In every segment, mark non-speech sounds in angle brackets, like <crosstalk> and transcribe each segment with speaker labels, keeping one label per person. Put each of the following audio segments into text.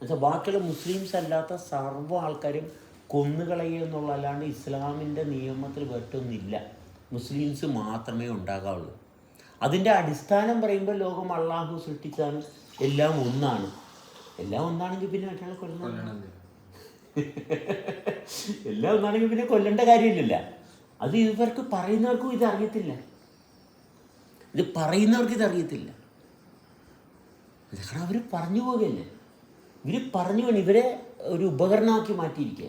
Speaker 1: എന്നുവെച്ചാൽ ബാക്കിയുള്ള മുസ്ലിംസ് അല്ലാത്ത സർവ ആൾക്കാരും കൊന്നുകളയുക എന്നുള്ളതല്ലാണ്ട് ഇസ്ലാമിന്റെ നിയമത്തിൽ വെട്ടൊന്നില്ല മുസ്ലിംസ് മാത്രമേ ഉണ്ടാകാവുള്ളൂ. അതിന്റെ അടിസ്ഥാനം പറയുമ്പോൾ ലോകം അള്ളാഹു സൃഷ്ടിച്ചാണ് എല്ലാം ഒന്നാണ്. എല്ലാം ഒന്നാണെങ്കിൽ പിന്നെ മറ്റേ കൊല്ലണം. <laughs> എല്ലാം ഒന്നാണെങ്കിൽ പിന്നെ കൊല്ലേണ്ട കാര്യമില്ലല്ല. അത് ഇവർക്ക് പറയുന്നവർക്കും ഇത് അറിയത്തില്ല. ഇത് പറയുന്നവർക്ക് ഇത് അറിയത്തില്ല. അവർ പറഞ്ഞു പോവുകയല്ലേ? ഇവർ പറഞ്ഞു വേണം ഇവരെ ഒരു ഉപകരണമാക്കി മാറ്റിയിരിക്കുക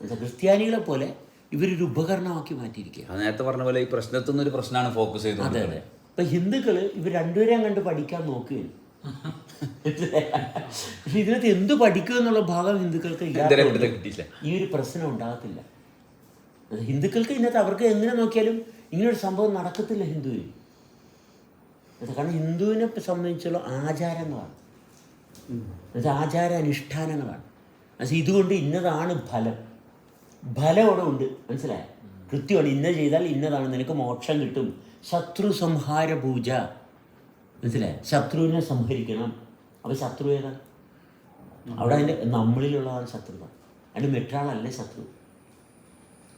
Speaker 1: എന്താ ക്രിസ്ത്യാനികളെ പോലെ ഇവരൊരു ഉപകരണമാക്കി മാറ്റിയിരിക്കുക
Speaker 2: നേരത്തെ പറഞ്ഞ പോലെ ഈ പ്രശ്നത്തിൽ നിന്നൊരു പ്രശ്നമാണ് ഫോക്കസ് ചെയ്തത്
Speaker 1: അതെ അതെ. ഇപ്പൊ ഹിന്ദുക്കൾ ഇവർ രണ്ടുപേരെയും കണ്ട് പഠിക്കാൻ നോക്കുകയാണ്. ഇതിനകത്ത് എന്ത് പഠിക്കുക എന്നുള്ള ഭാഗം ഹിന്ദുക്കൾക്ക്
Speaker 2: കിട്ടിയില്ല
Speaker 1: ഈ ഒരു പ്രശ്നം ഉണ്ടാകത്തില്ല. ഹിന്ദുക്കൾക്ക് ഇന്നത്തെ അവർക്ക് എങ്ങനെ നോക്കിയാലും ഇങ്ങനൊരു സംഭവം നടക്കത്തില്ല ഹിന്ദുവിന്. കാരണം ഹിന്ദുവിനെ സംബന്ധിച്ചുള്ള ആചാരങ്ങളാണ് അത് ആചാര അനുഷ്ഠാനങ്ങളാണ് അത് ഇതുകൊണ്ട് ഇന്നതാണ് ഫലം. ഫലം അവിടെ ഉണ്ട്. മനസ്സിലായോ? കൃത്യമാണ്. ഇന്ന ചെയ്താൽ ഇന്നതാണ്. നിനക്ക് മോക്ഷം കിട്ടും. ശത്രു സംഹാര പൂജ. മനസ്സിലായോ? ശത്രുവിനെ സംഹരിക്കണം. അപ്പോൾ ശത്രു ഏതാണ് അവിടെ അതിന്റെ നമ്മളിലുള്ളതാണ് ശത്രുത. അതിന്റെ മറ്റൊരാളല്ലേ ശത്രു.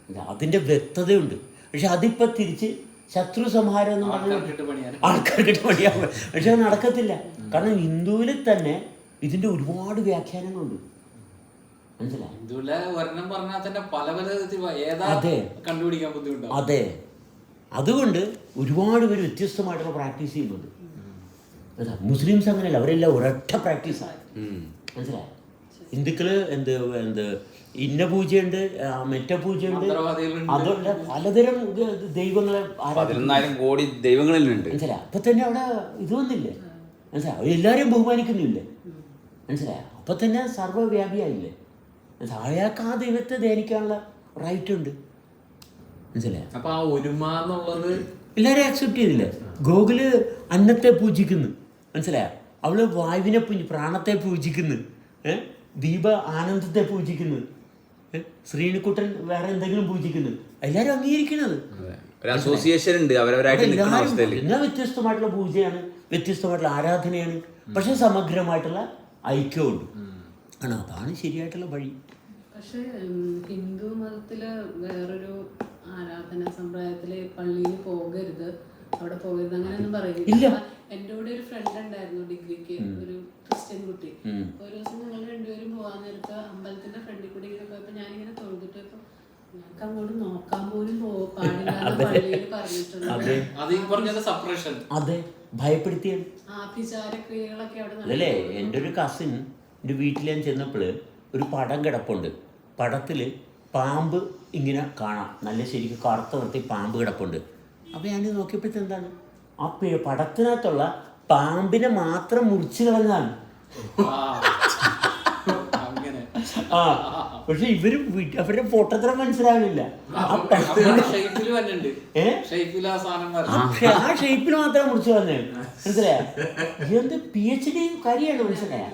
Speaker 1: അതിന്റെ അതിന്റെ വ്യക്തതയുണ്ട്. പക്ഷെ അതിപ്പോൾ തിരിച്ച് ശത്രു സംഹാരം എന്ന് പറഞ്ഞാൽ ആൾക്കാർക്കിട്ട് പണിയാൻ പക്ഷെ അത് നടക്കത്തില്ല. കാരണം ഹിന്ദുവിൽ തന്നെ ഇതിന്റെ ഒരുപാട് വ്യാഖ്യാനങ്ങളുണ്ട്. മനസ്സിലായി?
Speaker 3: ഹിന്ദുവിലെ ഒരെണ്ണം പറഞ്ഞാൽ തന്നെ പല പല വിധത്തിൽ ഏതാ
Speaker 1: അതെ. അതുകൊണ്ട് ഒരുപാട് പേര് വ്യത്യസ്തമായിട്ടുള്ള പ്രാക്ടീസ് ചെയ്യുന്നുണ്ട്. മുസ്ലിംസ് അങ്ങനെയല്ല അവരെല്ലാം ഒരൊറ്റ പ്രാക്ടീസാണ് മനസ്സിലായി? ഹിന്ദുക്കൾ എന്ത് എന്ത് ഇന്ന പൂജയുണ്ട് മെറ്റ പൂജയുണ്ട്. അതുകൊണ്ട് പലതരം ദൈവങ്ങളെ
Speaker 2: പതിനൊന്നായിരം കോടി ദൈവങ്ങളിലുണ്ട്.
Speaker 1: മനസ്സിലായി? അപ്പൊ തന്നെ അവിടെ ഇത് വന്നില്ലേ? മനസ്സിലായി? അവരെല്ലാവരെയും ബഹുമാനിക്കുന്നില്ലേ? മനസ്സിലായി? അപ്പൊ തന്നെ സർവവ്യാപിയായില്ലേ? അയാൾക്ക് ആ ദൈവത്തെ ധ്യാനിക്കാനുള്ള റൈറ്റ് ഉണ്ട്. മനസ്സിലായോ?
Speaker 3: അപ്പൊ ആ ഒരുമ എന്നുള്ളത്
Speaker 1: എല്ലാവരും ആക്സെപ്റ്റ് ചെയ്തില്ലേ? ഗോകുൽ അന്നത്തെ പൂജിക്കുന്നു. മനസ്സിലായോ? അവൾ വായുവിനെ പൂജി പ്രാണത്തെ പൂജിക്കുന്നു. ദീപ ആനന്ദത്തെ പൂജിക്കുന്നു? ശ്രീനിക്കുട്ടൻ വേറെ എന്തെങ്കിലും പൂജിക്കുന്നു. എല്ലാവരും
Speaker 2: അംഗീകരിക്കുന്നത്. അസോസിയേഷൻ ഉണ്ട്. അവരവരായിട്ട്
Speaker 1: വ്യത്യസ്തമായിട്ടുള്ള പൂജയാണ് വ്യത്യസ്തമായിട്ടുള്ള ആരാധനയാണ്. പക്ഷെ സമഗ്രമായിട്ടുള്ള ഐക്യമുണ്ട്. ആണ് അതാണ് ശരിയായിട്ടുള്ള വഴി.
Speaker 4: പക്ഷേ ഹിന്ദു മതത്തിൽ വേറൊരു ആരാധന സമ്പ്രദായത്തിൽ പള്ളിയിൽ പോകരുത് അവിടെ പോകരുത് അങ്ങനെയൊന്നും
Speaker 1: ഇല്ല.
Speaker 4: പറയുന്നില്ല എന്റെ കൂടെ ഒരു ഫ്രണ്ട് ഉണ്ടായിരുന്നു ഡിഗ്രിക്ക് ഒരു ക്രിസ്ത്യൻ കുട്ടി. ഒരു ദിവസം ഞങ്ങൾ രണ്ടുപേരും പോകാൻ നേരത്ത് അമ്പലത്തിന്റെ ഫ്രണ്ടിൽ കൂടി ഇങ്ങനെ പോയപ്പോ ഞാനിങ്ങനെ തൊഴുതിട്ട് ഇപ്പൊ ഞങ്ങൾക്ക് അങ്ങോട്ട് നോക്കാൻ പോലും പോ പാടില്ല പള്ളിയിൽ പറഞ്ഞിട്ടുണ്ട്.
Speaker 1: ഭയപ്പെടുത്തിയാണ്. അതല്ലേ എന്റെ ഒരു കസിൻ എന്റെ വീട്ടിൽ ഞാൻ ചെന്നപ്പോൾ ഒരു പടം കിടപ്പുണ്ട്. പടത്തിൽ പാമ്പ് ഇങ്ങനെ കാണാം. നല്ല ശരിക്കും കറുത്ത നിർത്തി പാമ്പ് കിടപ്പുണ്ട്. അപ്പോൾ ഞാൻ നോക്കിയപ്പോഴത്തെ എന്താണ്? ആ പി- പടത്തിനകത്തുള്ള പാമ്പിനെ മാത്രം മുറിച്ച് കളഞ്ഞാണ് ആ പക്ഷെ ഇവർ അവരുടെ പൊട്ടത്ര മനസ്സിലാവില്ല. ആ
Speaker 3: ഷേപ്പിൽ
Speaker 1: മാത്രമേ മുറിച്ച് കളഞ്ഞേ മനസ്സിലായ? എന്ത് പി എച്ച് ഡി കാര്യമാണ് മനസ്സിലായ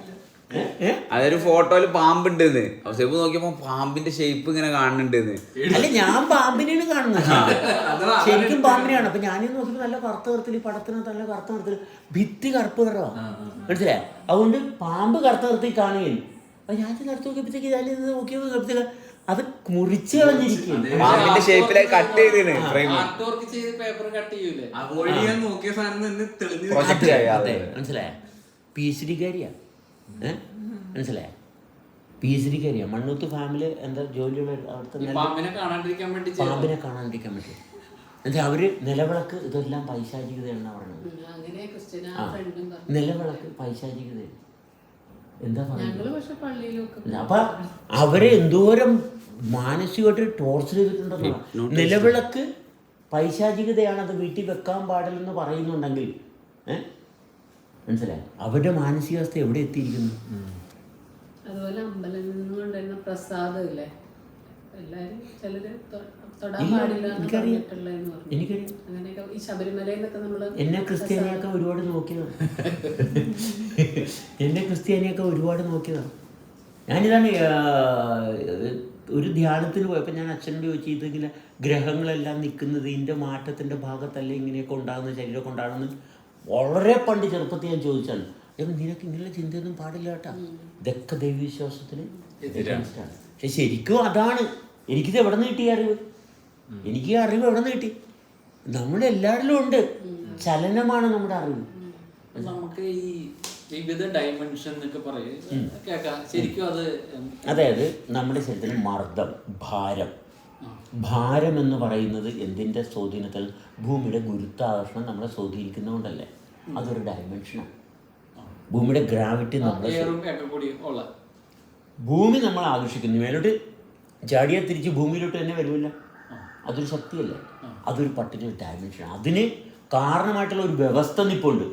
Speaker 2: അതൊരു ഫോട്ടോയിൽ പാമ്പുണ്ട് അവസരം നോക്കിയപ്പോ പാമ്പിന്റെ ഷേപ്പ് ഇങ്ങനെ കാണുന്നുണ്ട്
Speaker 1: അല്ല ഞാൻ പാമ്പിനെയാണ് കാണുന്നത് ശരിക്കും പാമ്പിനെയാണ്. അപ്പൊ ഞാനീ നോക്കിയപ്പോ നല്ല കറുത്ത കറുത്തിൽ പടത്തിനകത്ത് നല്ല കറുത്ത കറുത്തിൽ ഭിത്തി കറുപ്പ് നിറവാ. മനസ്സിലായ? അതുകൊണ്ട് പാമ്പ് കറുത്ത നിറത്തിൽ കാണുകയും അപ്പൊ ഞാൻ നേരത്തെ നോക്കിയപ്പോഴത്തേക്ക് ഇത് അത് മുറിച്ച്
Speaker 2: കളഞ്ഞിരിക്കും ഷേപ്പിലേക്ക് കട്ട് ചെയ്തിന് ഫ്രെയിം
Speaker 1: അതെ, മനസ്സിലായ? പി എച്ച് ഡിക്കാരിയാ മനസ്സിലായ? പി എച്ച് ഡിക്കാരിയാ മണ്ണൂത്ത് ഫാമിലി എന്താ ജോലിയുള്ള അവിടുത്തെ
Speaker 3: ഈ
Speaker 1: നല്ല-
Speaker 3: പാമ്പിനെ കാണാണ്ടിരിക്കാൻ വേണ്ടി.
Speaker 1: പാമ്പിനെ കാണാണ്ടിരിക്കാൻ എന്നിട്ട് അവർ നിലവിളക്ക് ഇതെല്ലാം പൈശാചികതയാണെന്നാ പറയുന്നത്. നിലവിളക്ക് പൈശാചികതയാണ് എന്താ അപ്പൊ അവരെ എന്തോരം മാനസികമായിട്ട് ടോർച്ചർ ചെയ്തിട്ടുണ്ടെന്നാണ് നിലവിളക്ക് പൈശാചികതയാണ് അത് വീട്ടിൽ വെക്കാൻ പാടില്ലെന്ന് പറയുന്നുണ്ടെങ്കിൽ ഏഹ് മനസ്സിലായി? അവരുടെ മാനസികാവസ്ഥ എവിടെ എത്തിയിരിക്കുന്നു?
Speaker 4: അതുപോലെ അമ്പലങ്ങളിൽ നിന്ന് കൊണ്ടുവരുന്ന പ്രസാദം ഇല്ലേ? എല്ലാരും ചിലര് തൊടാൻ പാടില്ല
Speaker 1: എനിക്കറിയാം.
Speaker 4: അങ്ങനെയൊക്കെ ഈ ശബരിമലയിൽ നിന്നൊക്കെ നമ്മൾ
Speaker 1: എന്നെ ക്രിസ്ത്യാനിയൊക്കെ ഒരുപാട് നോക്കിയതാണ് <laughs> എന്നെ ക്രിസ്ത്യാനിയൊക്കെ ഒരുപാട് നോക്കിയതാണ് ഞാനിതാണ് ഒരു ധ്യാനത്തിൽ പോയപ്പോൾ ഞാൻ അച്ഛനോട് ചോദിച്ചു ഇതെങ്കിലും ഗ്രഹങ്ങളെല്ലാം നിൽക്കുന്നത് ഇതിന്റെ മാറ്റത്തിന്റെ ഭാഗത്തല്ലേ ഇങ്ങനെയൊക്കെ ഉണ്ടാകുന്ന ശരീരമൊക്കെ ഉണ്ടാകുന്നത്? വളരെ പണ്ട് ചെറുപ്പത്തിൽ ഞാൻ ചോദിച്ചാൽ അപ്പം നിനക്ക് ഇങ്ങനെയുള്ള ചിന്തയൊന്നും പാടില്ല കേട്ടാ. ഇതൊക്കെ ദൈവവിശ്വാസത്തിന് പക്ഷെ ശരിക്കും അതാണ്. എനിക്കിത് എവിടെ നിന്ന് കിട്ടിയ അറിവ്? എനിക്ക് അറിവ് എവിടെ നിന്ന് കിട്ടി? നമ്മുടെ എല്ലാവരിലും ഉണ്ട് ചലനമാണ് നമ്മുടെ അറിവ്.
Speaker 3: നമുക്ക് ഈ വിവിധ ഡൈമെൻഷൻ എന്നൊക്കെ പറയും. കേക്കാം ശരിക്കും അത്
Speaker 1: അതായത് നമ്മുടെ ശരീരത്തിൽ മർദ്ദം ഭാരം. ഭാരം എന്ന് പറയുന്നത് എന്തിന്റെ സ്വാധീനത്തിൽ? ഭൂമിയുടെ ഗുരുത്വാകർഷണം നമ്മളെ സ്വാധീനിക്കുന്നതുകൊണ്ടല്ലേ? അതൊരു ഡയമെൻഷനാണ് ഭൂമിയുടെ ഗ്രാവിറ്റി നമ്മളെ ഭൂമി നമ്മൾ ആകർഷിക്കുന്നു. മേലോട്ട് ചാടിയാൽ തിരിച്ച് ഭൂമിയിലോട്ട് തന്നെ വരുമല്ല. അതൊരു ശക്തിയല്ല? അതൊരു പർട്ടിക്കുലർ ഡയമെൻഷൻ അതിന് കാരണമായിട്ടുള്ള ഒരു വ്യവസ്ഥ നിപ്പുണ്ട്.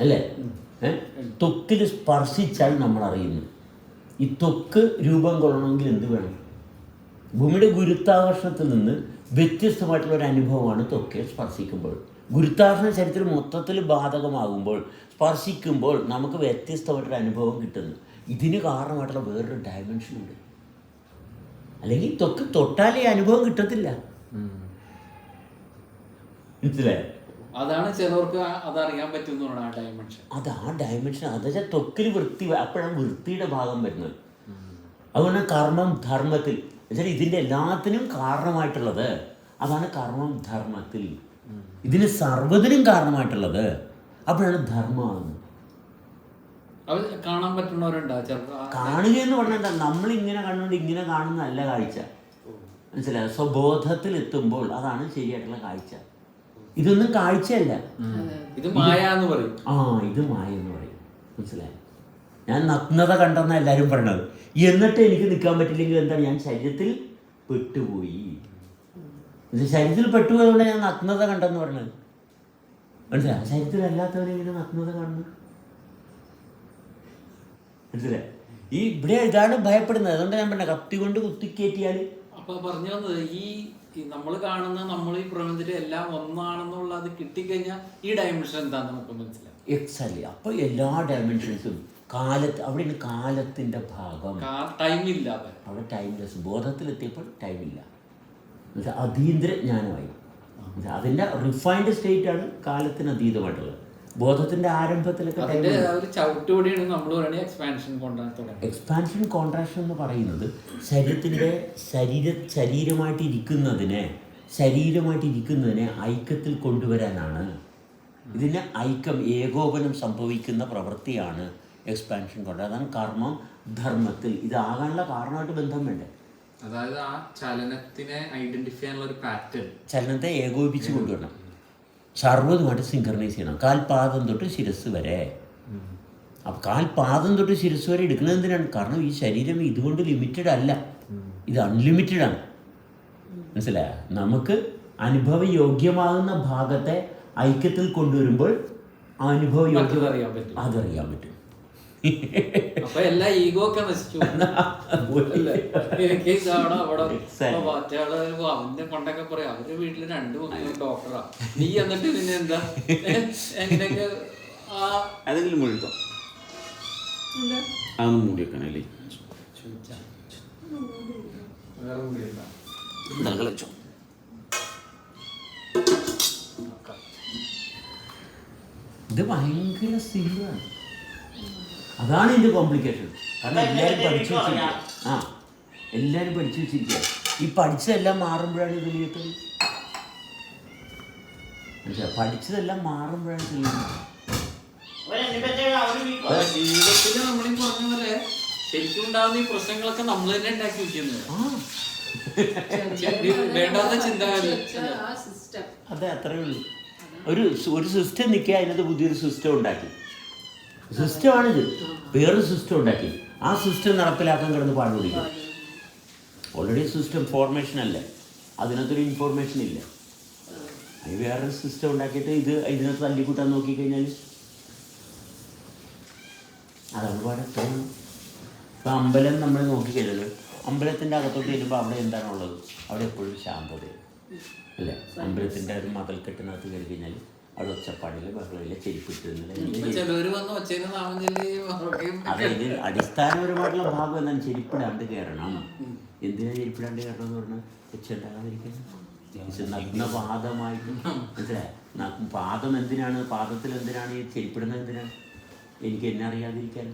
Speaker 1: അല്ലേ? തൊക്കിൽ ത്വക്കിൽ സ്പർശിച്ചാൽ നമ്മൾ അറിയുന്നു. ഈ ത്വക്ക് രൂപം കൊള്ളണമെങ്കിൽ എന്ത് വേണം? ഭൂമിയുടെ ഗുരുത്വാകർഷണത്തിൽ നിന്ന് വ്യത്യസ്തമായിട്ടുള്ള ഒരു അനുഭവമാണ് ത്വക്കെ സ്പർശിക്കുമ്പോൾ. ഗുരുത്വാകർഷണ ചരിത്രം മൊത്തത്തിൽ ബാധകമാകുമ്പോൾ സ്പർശിക്കുമ്പോൾ നമുക്ക് വ്യത്യസ്തമായിട്ടൊരു അനുഭവം കിട്ടുന്നു. ഇതിന് കാരണമായിട്ടുള്ള വേറൊരു ഡയമെൻഷൻ ഉണ്ട്. അല്ലെങ്കിൽ തൊക്ക് തൊട്ടാലേ അനുഭവം കിട്ടത്തില്ല. മനസ്സിലായോ?
Speaker 3: അതാണ് ചിലവർക്ക് അതറിയാൻ പറ്റുന്നതാണ് ആ ഡയമെൻഷൻ
Speaker 1: അത് ആ ഡയമെൻഷൻ അതെച്ചാൽ തൊക്കിൽ വൃത്തി അപ്പോഴാണ് വൃത്തിയുടെ ഭാഗം വരുന്നത്. അതുകൊണ്ട് കർമ്മം ധർമ്മത്തിൽ. എന്നുവെച്ചാൽ ഇതിന്റെ എല്ലാത്തിനും കാരണമായിട്ടുള്ളത് അതാണ് കർമ്മം ധർമ്മത്തിൽ. ഇതിന് സർവതിനും കാരണമായിട്ടുള്ളത് അപ്പോഴാണ് ധർമ്മമാകുന്നത്
Speaker 3: അത് കാണാൻ പറ്റുന്നവരുണ്ടോ?
Speaker 1: കാണുക എന്ന് പറഞ്ഞാൽ എന്താ? നമ്മൾ ഇങ്ങനെ കണ്ടുകൊണ്ട് ഇങ്ങനെ കാണുന്നതല്ല കാഴ്ച. മനസ്സിലായോ? സ്വബോധത്തിൽ എത്തുമ്പോൾ അതാണ് ശരിയായിട്ടുള്ള കാഴ്ച. ഇതൊന്നും കാഴ്ചയല്ല.
Speaker 3: ഇത് മായ എന്ന് പറയും.
Speaker 1: ആ ഇത് മായ എന്ന് പറയും. മനസ്സിലായി? ഞാൻ നഗ്നത കണ്ടെന്ന എല്ലാവരും പറഞ്ഞത്. എന്നിട്ട് എനിക്ക് നിൽക്കാൻ പറ്റില്ലെങ്കിൽ എന്താണ്? ഞാൻ ശരീരത്തിൽ പെട്ടുപോയി. ശരീരത്തിൽ പെട്ടുപോയതുകൊണ്ട് ഞാൻ നഗ്നത കണ്ടെന്ന് പറഞ്ഞത്. മനസ്സിലായി? ശരീരത്തിൽ അല്ലാത്തവരെങ്കിലും നഗ്നത കാണുന്നു മനസ്സിലായി? ഈ ഇവിടെ ഇതാണ് ഭയപ്പെടുന്നത്. അതുകൊണ്ട് ഞാൻ പറഞ്ഞ കത്തി കൊണ്ട് കുത്തിക്കയറ്റിയാൽ
Speaker 3: അപ്പൊ പറഞ്ഞു വന്നത് ഈ നമ്മൾ കാണുന്ന നമ്മൾ ഈ പ്രപഞ്ചത്തിലെ എല്ലാം ഒന്നാണെന്നുള്ള അത് കിട്ടിക്കഴിഞ്ഞാൽ ഈ ഡയമെൻഷൻ എന്താണെന്ന് നമുക്ക് മനസ്സിലാവും
Speaker 1: എക്സലി അപ്പൊ എല്ലാ ഡയമെൻഷൻസും കാലത്ത് അവിടെയാണ് കാലത്തിന്റെ ഭാഗം.
Speaker 3: ടൈം ഇല്ല
Speaker 1: അവിടെ ടൈംലെസ് ബോധത്തിലെത്തിയപ്പോൾ ടൈമില്ല അതീന്ദ്ര ജ്ഞാനമായി അതിന്റെ റിഫൈൻഡ് സ്റ്റേറ്റ് ആണ് കാലത്തിന് അതീതമായിട്ടുള്ളത്. ബോധത്തിന്റെ ആരംഭത്തിലൊക്കെ
Speaker 3: എക്സ്പാൻഷൻ
Speaker 1: കോൺട്രാക്ഷൻ എന്ന് പറയുന്നത് ശരീരത്തിന്റെ ശരീര ശരീരമായിട്ട് ഇരിക്കുന്നതിനെ ശരീരമായിട്ട് ഇരിക്കുന്നതിനെ ഐക്യത്തിൽ കൊണ്ടുവരാനാണ്. ഇതിന് ഐക്യം ഏകോപനം സംഭവിക്കുന്ന പ്രവൃത്തിയാണ് എക്സ്പാൻഷൻ കൊണ്ട് അതാണ് കർമ്മം ധർമ്മത്തിൽ. ഇതാകാനുള്ള കാരണമായിട്ട് ബന്ധം വേണ്ടേ?
Speaker 5: അതായത് ആ ചലനത്തിനെ ഐഡന്റിഫൈ ചെയ്യാനുള്ള ഒരു പാറ്റേൺ
Speaker 1: ചലനത്തെ ഏകോപിപ്പിച്ച് കൊണ്ടുവരണം. സർവതുമായിട്ട് സിങ്കർണൈസ് ചെയ്യണം. കാൽപാദം തൊട്ട് ശിരസ് വരെ. അപ്പം കാൽപാദം തൊട്ട് ശിരസ് വരെ എടുക്കുന്നത് എന്തിനാണ്? കാരണം ഈ ശരീരം ഇതുകൊണ്ട് ലിമിറ്റഡ് അല്ല. ഇത് അൺലിമിറ്റഡ് ആണ്. മനസ്സിലായ? നമുക്ക് അനുഭവയോഗ്യമാകുന്ന ഭാഗത്തെ ഐക്യത്തിൽ കൊണ്ടുവരുമ്പോൾ
Speaker 3: അനുഭവയോഗ്യത.
Speaker 1: അതറിയാൻ പറ്റും.
Speaker 3: അപ്പൊ എല്ലാ ഈഗോ ഒക്കെ നശിച്ചു അല്ലേ? എനിക്ക് ഇതാണ് അവിടെ
Speaker 1: Exactly.
Speaker 3: അവന്റെ കൊണ്ടൊക്കെ പറയാം. അവരുടെ വീട്ടിൽ രണ്ടു മൂന്ന് ഡോക്ടറാ നീ എന്നിട്ട് പിന്നെ എന്താ? എങ്ങനെയൊക്കെ ആ
Speaker 2: അതെങ്കിലും മുഴുത്തോ അതൊന്നും മൂടി വെക്കണല്ലേ
Speaker 3: വേറെ കൂടിയില്ല
Speaker 2: എന്തായാലും വെച്ചോ.
Speaker 1: ഇത് ഭയങ്കര സിമ്പിളാണ് അതാണ് ഇതിന്റെ കോംപ്ലിക്കേഷൻ കാരണം എല്ലാവരും പഠിച്ചു വെച്ചിരിക്കുക ആ എല്ലാവരും പഠിച്ചു വെച്ചിരിക്കുക ഈ പഠിച്ചതെല്ലാം മാറുമ്പോഴാണ് ഇത് തെളിയത്തുള്ളൂ മനസ്സിലാ പഠിച്ചതെല്ലാം മാറുമ്പോഴാണ് തെളിയുന്നത്
Speaker 3: അപ്പൊ ജീവിതത്തിൽ നമ്മൾ ഈ പറഞ്ഞ പോലെ ശരിക്കും ഉണ്ടാകുന്ന ഈ പ്രശ്നങ്ങളൊക്കെ നമ്മൾ തന്നെ ഉണ്ടാക്കി വെക്കുന്നത്
Speaker 1: ആ.
Speaker 3: വേണ്ടാത്ത ചിന്താഗതി.
Speaker 4: ആ സിസ്റ്റം
Speaker 1: അതെ അത്രേ ഉള്ളൂ. ഒരു ഒരു സിസ്റ്റം നിൽക്കുക അതിനകത്ത് പുതിയൊരു സിസ്റ്റം ഉണ്ടാക്കി. സിസ്റ്റമാണിത്. വേറൊരു സിസ്റ്റം ഉണ്ടാക്കി. ആ സിസ്റ്റം നടപ്പിലാക്കാൻ കിടന്ന് പാടുപിടിക്കും ഓൾറെഡി സിസ്റ്റം ഫോർമേഷൻ അല്ലേ? അതിനകത്തൊരു ഇൻഫോർമേഷൻ ഇല്ല. അത് വേറൊരു സിസ്റ്റം ഉണ്ടാക്കിയിട്ട് ഇത് ഇതിനകത്ത് തല്ലിക്കൂട്ടാൻ നോക്കിക്കഴിഞ്ഞാൽ അതാണ് തോന്നും ഇപ്പം അമ്പലം നമ്മൾ നോക്കിക്കഴിഞ്ഞത് അമ്പലത്തിന്റെ അകത്തോട്ട് ചെല്ലുമ്പോൾ അവിടെ എന്താണുള്ളത്? അവിടെ എപ്പോഴും ശാന്തതയാണ് അല്ലേ? അമ്പലത്തിന്റെ ഒരു മതൽക്കെട്ടിനകത്ത് കയറി കഴിഞ്ഞാൽ അവിടെ ഒച്ചപ്പാടില്ല ബഹളമില്ല
Speaker 3: ഉറക്കുകയും
Speaker 1: അതായത് അടിസ്ഥാനപരമായിട്ടുള്ള ഭാഗം എന്താണ് ചെരുപ്പിടാണ്ട് കയറണം എന്തിനാ ചെരുപ്പിടാണ്ട് കയറണം എന്ന് പറഞ്ഞാൽ ഒച്ചുണ്ടാകാതിരിക്കാൻ നഗ്നപാദമായിട്ട് മനസ്സിലായോ? പാദം എന്തിനാണ്? പാദത്തിൽ എന്തിനാണ് ഈ ചെരുപ്പിടുന്നത് എന്തിനാണ്? എനിക്ക് എന്നെ അറിയാതിരിക്കാൻ?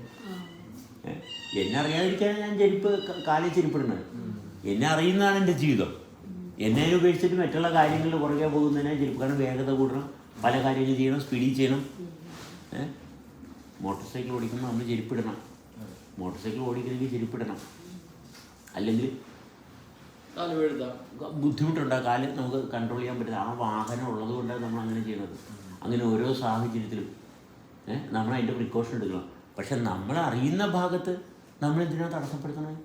Speaker 1: എന്നെ അറിയാതിരിക്കാൻ ഞാൻ ചെരുപ്പ് കാലിൽ ചെരുപ്പിടുന്നത്. എന്നെ അറിയുന്നതാണ് എന്റെ ജീവിതം. എന്നെ ഉപേക്ഷിച്ചിട്ട് മറ്റുള്ള കാര്യങ്ങളിൽ പുറകെ പോകുന്നതിനെ ചെരുപ്പ് കാരണം വേഗത കൂടണം. പല കാര്യങ്ങൾ ചെയ്യണം സ്പീഡിൽ ചെയ്യണം. മോട്ടോർ സൈക്കിൾ ഓടിക്കുമ്പോൾ നമ്മൾ ചെരുപ്പിടണം. Motor cycle ഓടിക്കണമെങ്കിൽ ചെരുപ്പിടണം. അല്ലെങ്കിൽ ബുദ്ധിമുട്ടുണ്ട്? കാൽ നമുക്ക് കൺട്രോൾ ചെയ്യാൻ പറ്റില്ല. ആ വാഹനം ഉള്ളത് കൊണ്ടാണ് നമ്മൾ അങ്ങനെ ചെയ്യുന്നത്. അങ്ങനെ ഓരോ സാഹചര്യത്തിലും. ഏഹ് നമ്മൾ അതിന്റെ പ്രിക്കോഷൻ എടുക്കണം. പക്ഷെ നമ്മൾ അറിയുന്ന ഭാഗത്ത് നമ്മൾ എന്തിനാ തടസ്സപ്പെടുത്തണത്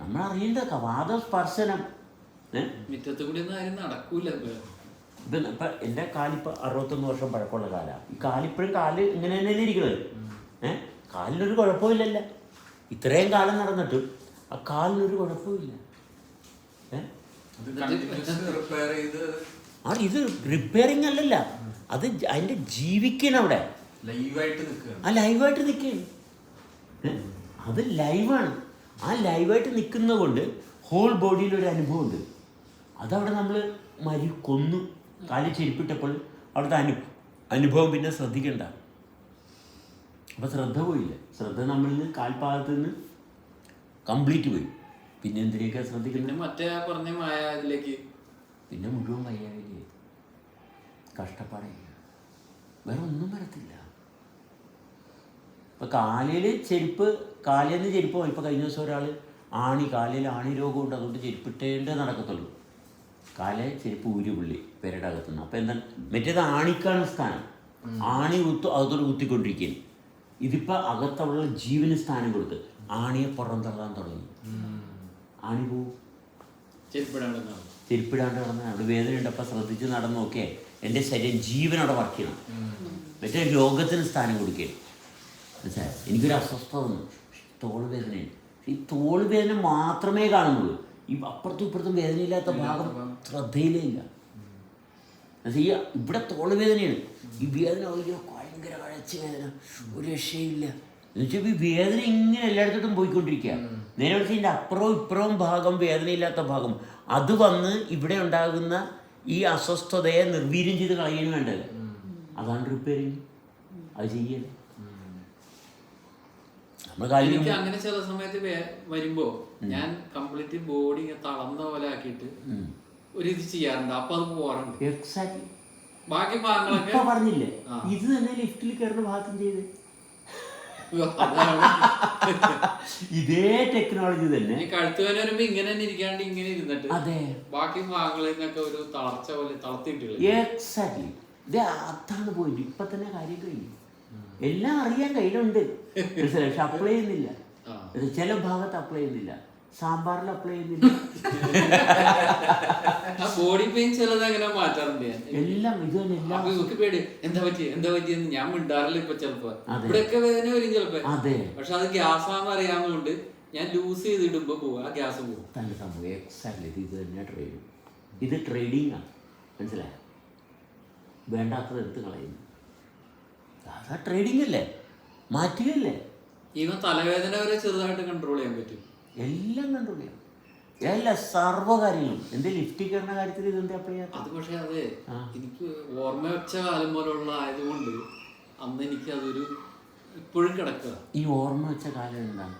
Speaker 1: നമ്മൾ അറിയേണ്ട വാദസ്പർശനം. ഏഹ്
Speaker 3: മുറ്റത്ത് കൂടി ഒന്നും ആരും നടക്കൂല ഇപ്പൊ.
Speaker 1: ഇപ്പം എന്റെ കാലിപ്പോൾ അറുപത്തൊന്ന് വർഷം പഴക്കമുള്ള കാലാണ് ഈ കാലിപ്പോഴും കാൽ ഇങ്ങനെ തന്നെ ഇരിക്കുന്നത് ഏഹ് കാലിനൊരു കുഴപ്പമില്ലല്ല. ഇത്രയും കാലം നടന്നിട്ട് ആ കാലിനൊരു കുഴപ്പമില്ല. ഏഹ് ആ ഇത് റിപ്പയറിങ് അല്ലല്ല. അത് അതിന്റെ അതിന്റെ ജീവിക്കണം അവിടെ. ആ ലൈവായിട്ട് നിൽക്കുകയാണ്. അത് ലൈവാണ്. ആ ലൈവായിട്ട് നിൽക്കുന്നത് കൊണ്ട് ഹോൾ ബോഡിയിൽ ഒരു അനുഭവമുണ്ട്. അതവിടെ നമ്മൾ മരി കൊന്നു. കാലിൽ ചെരുപ്പിട്ടപ്പോൾ അവിടുത്തെ അനു അനുഭവം പിന്നെ ശ്രദ്ധിക്കണ്ട. അപ്പോൾ ശ്രദ്ധ പോയില്ല? ശ്രദ്ധ നമ്മളിൽ നിന്ന് കാൽപാദത്ത് നിന്ന് കംപ്ലീറ്റ് പോയി. പിന്നെ എന്തിനൊക്കെ ശ്രദ്ധിക്കുന്നത്
Speaker 3: മറ്റേ പറഞ്ഞ മായ ഇതിലേക്ക്.
Speaker 1: പിന്നെ മുഴുവൻ വയ്യാവില്ലേ കഷ്ടപ്പാടില്ല വേറെ ഒന്നും വരത്തില്ല. ഇപ്പം കാലിൽ ചെരുപ്പ് കാലിൽ നിന്ന് ചെരുപ്പ് പോയി ഇപ്പം കഴിഞ്ഞ ദിവസം ഒരാൾ ആണി കാലിൽ ആണി രോഗമുണ്ട്. അതുകൊണ്ട് ചെരുപ്പിട്ടേണ്ടേ നടക്കത്തുള്ളൂ. കാലെ ചെരുപ്പ് ഊരുപുള്ളി പേരുടെ അകത്തുനിന്ന്. അപ്പം എന്താണ്? മറ്റേത് ആണിക്കാണ് സ്ഥാനം. ആണി കുത്തു അകത്തോട് കുത്തിക്കൊണ്ടിരിക്കുന്നു ഇതിപ്പോൾ അകത്തുള്ള ജീവന് സ്ഥാനം കൊടുത്ത് ആണിയെ പുറന്തള്ളാൻ തുടങ്ങി. ആണി പോവും. ചെരുപ്പിടാണ്ട് നടന്ന് അവിടെ വേദനയുണ്ട്. അപ്പം ശ്രദ്ധിച്ച് നടന്ന് നോക്കിയേ. എന്റെ ശരീരം ജീവനോടെ വർക്ക് ചെയ്യണം. മറ്റേ രോഗത്തിന് സ്ഥാനം കൊടുക്കുകയാണ്. മനസ്സിലായോ? എനിക്കൊരു അസ്വസ്ഥത വന്നു. തോൾ വേദനയാണ്. ഈ തോൾ വേദന മാത്രമേ കാണുന്നുള്ളൂ. ഈ അപ്പുറത്തും ഇപ്പുറത്തും വേദനയില്ലാത്ത ഭാഗം ശ്രദ്ധയിലേ ഇല്ല. ഈ ഇവിടെ തോൾ വേദനയാണ് ഈ വേദന അയ്യോ ഭയങ്കര കഴച്ച വേദന ഒരു രക്ഷയില്ല. എന്നുവെച്ചാൽ ഈ വേദന ഇങ്ങനെ എല്ലായിടത്തോട്ടും പോയിക്കൊണ്ടിരിക്കുക നേരെ വെച്ചാൽ ഇതിന്റെ അപ്പുറവും ഇപ്പുറവും ഭാഗം വേദനയില്ലാത്ത ഭാഗം. അത് വന്ന് ഇവിടെ ഉണ്ടാകുന്ന ഈ അസ്വസ്ഥതയെ നിർവീര്യം ചെയ്ത് കളയാൻ വേണ്ടത്. അതാണ് റിപ്പയറിങ് അത് കാര്യം
Speaker 3: എനിക്ക് അങ്ങനെ ചില സമയത്ത് വരുമ്പോ ഞാൻ കംപ്ലീറ്റ് ബോഡി തളർന്ന പോലെ ആക്കിയിട്ട് ഒരു ഇത് ചെയ്യാറുണ്ട്. അപ്പൊ അത് പോവാറുണ്ട്.
Speaker 1: എക്സാക്ട്
Speaker 3: ബാക്കി ഭാഗങ്ങളൊക്കെ
Speaker 1: ഇപ്പൊ പറഞ്ഞില്ലേ?
Speaker 3: ആ.
Speaker 1: ഇത് തന്നെ ലിഫ്റ്റിൽ കയറുന്ന ഭാഗത്തും ചെയ്ത്.
Speaker 3: അതാണ്.
Speaker 1: ഇതേ ടെക്നോളജി തന്നെ.
Speaker 3: ഈ കഴുത്ത് വരുമ്പോ ഇങ്ങനെ തന്നെ ഇരിക്കാണ്ട് ഇങ്ങനെ ഇരുന്നിട്ട്
Speaker 1: അതെ.
Speaker 3: ബാക്കി ഭാഗങ്ങളിൽ നിന്നൊക്കെ ഒരു തളർച്ച പോലെ തളർത്തിയിട്ടില്ല?
Speaker 1: എക്സാക്ട്ലി ഇത് അതാണ് പോയിന്റ് ഇപ്പൊ തന്നെ കാര്യം കഴിഞ്ഞു. എല്ലാം അറിയാൻ കയ്യിലുണ്ട്. മനസ്സിലായോ? പക്ഷെ അപ്ലൈ ചെയ്യുന്നില്ല.
Speaker 3: ആ.
Speaker 1: ഇത് ചില ഭാഗത്ത് അപ്ലൈ ചെയ്യുന്നില്ല. സാമ്പാറിൽ അപ്ലൈ ചെയ്യുന്നില്ല.
Speaker 3: ആ ബോഡി പെയിൻ ചിലത് അങ്ങനെ മാറ്റാറുണ്ട്. ഞാൻ
Speaker 1: എല്ലാം ഇത് തന്നെ എല്ലാം.
Speaker 3: അപ്പൊ ഇവക്ക് പേടി എന്താ പറ്റി എന്താ പറ്റിയെന്ന് ഞാൻ മിണ്ടാറില്ല ഇപ്പൊ ചെലപ്പോ.
Speaker 1: അതെ.
Speaker 3: ഇവിടെയൊക്കെ വേദന വരും ചെലപ്പോ.
Speaker 1: അതെ.
Speaker 3: പക്ഷെ അത് ഗ്യാസാന്ന് അറിയാവുന്നതുകൊണ്ട് ഞാൻ ലൂസ് ചെയ്തിടുമ്പോ പോവും ആ ഗ്യാസ് പോവും.
Speaker 1: തന്നെ സംഭവം എക്സാക്ട്ലി ഇത് ഇത് തന്നെ ട്രേഡ് ഇത് ട്രേഡിംഗ് ആണ്. മനസ്സിലായോ? വേണ്ടാത്തത് എടുത്ത് കളയുന്നു. അതാ ട്രേഡിംഗ് അല്ലേ? മാറ്റുകയല്ലേ?
Speaker 3: ഈവൻ തലവേദന വരെ ചെറുതായിട്ട് കൺട്രോൾ ചെയ്യാൻ പറ്റും.
Speaker 1: എല്ലാം കൺട്രോൾ എല്ലാ സർവകാര്യങ്ങളും. എന്റെ ലിഫ്റ്റിൽ കയറുന്ന കാര്യത്തിൽ ഇതെന്താ അപ്ലൈ ചെയ്യാത്ത
Speaker 3: അത് പക്ഷേ അതെ എനിക്ക് ഓർമ്മ വെച്ച കാലം പോലുള്ള ആയതുകൊണ്ട് അന്ന് എനിക്ക് അതൊരു ഇപ്പോഴും കിടക്കുക.
Speaker 1: ഈ ഓർമ്മ വെച്ച കാലം എന്താണ്?